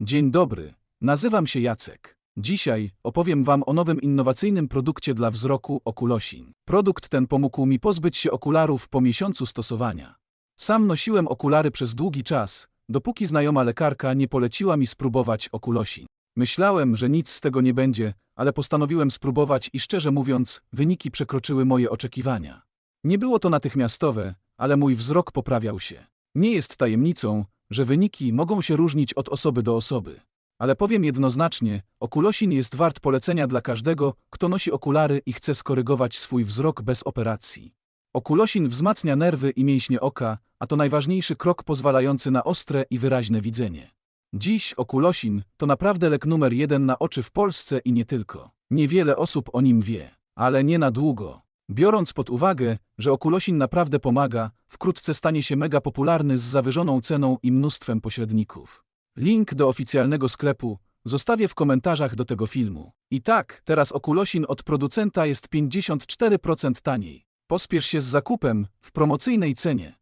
Dzień dobry, nazywam się Jacek. Dzisiaj opowiem Wam o nowym innowacyjnym produkcie dla wzroku Okulosin. Produkt ten pomógł mi pozbyć się okularów po miesiącu stosowania. Sam nosiłem okulary przez długi czas, dopóki znajoma lekarka nie poleciła mi spróbować Okulosin. Myślałem, że nic z tego nie będzie, ale postanowiłem spróbować i szczerze mówiąc, wyniki przekroczyły moje oczekiwania. Nie było to natychmiastowe, ale mój wzrok poprawiał się. Nie jest tajemnicą, że wyniki mogą się różnić od osoby do osoby. Ale powiem jednoznacznie, okulosin jest wart polecenia dla każdego, kto nosi okulary i chce skorygować swój wzrok bez operacji. Okulosin wzmacnia nerwy i mięśnie oka, a to najważniejszy krok pozwalający na ostre i wyraźne widzenie. Dziś okulosin to naprawdę lek numer jeden na oczy w Polsce i nie tylko. Niewiele osób o nim wie, ale nie na długo. Biorąc pod uwagę, że okulosin naprawdę pomaga, wkrótce stanie się mega popularny z zawyżoną ceną i mnóstwem pośredników. Link do oficjalnego sklepu zostawię w komentarzach do tego filmu. I tak, teraz okulosin od producenta jest 54% taniej. Pospiesz się z zakupem w promocyjnej cenie.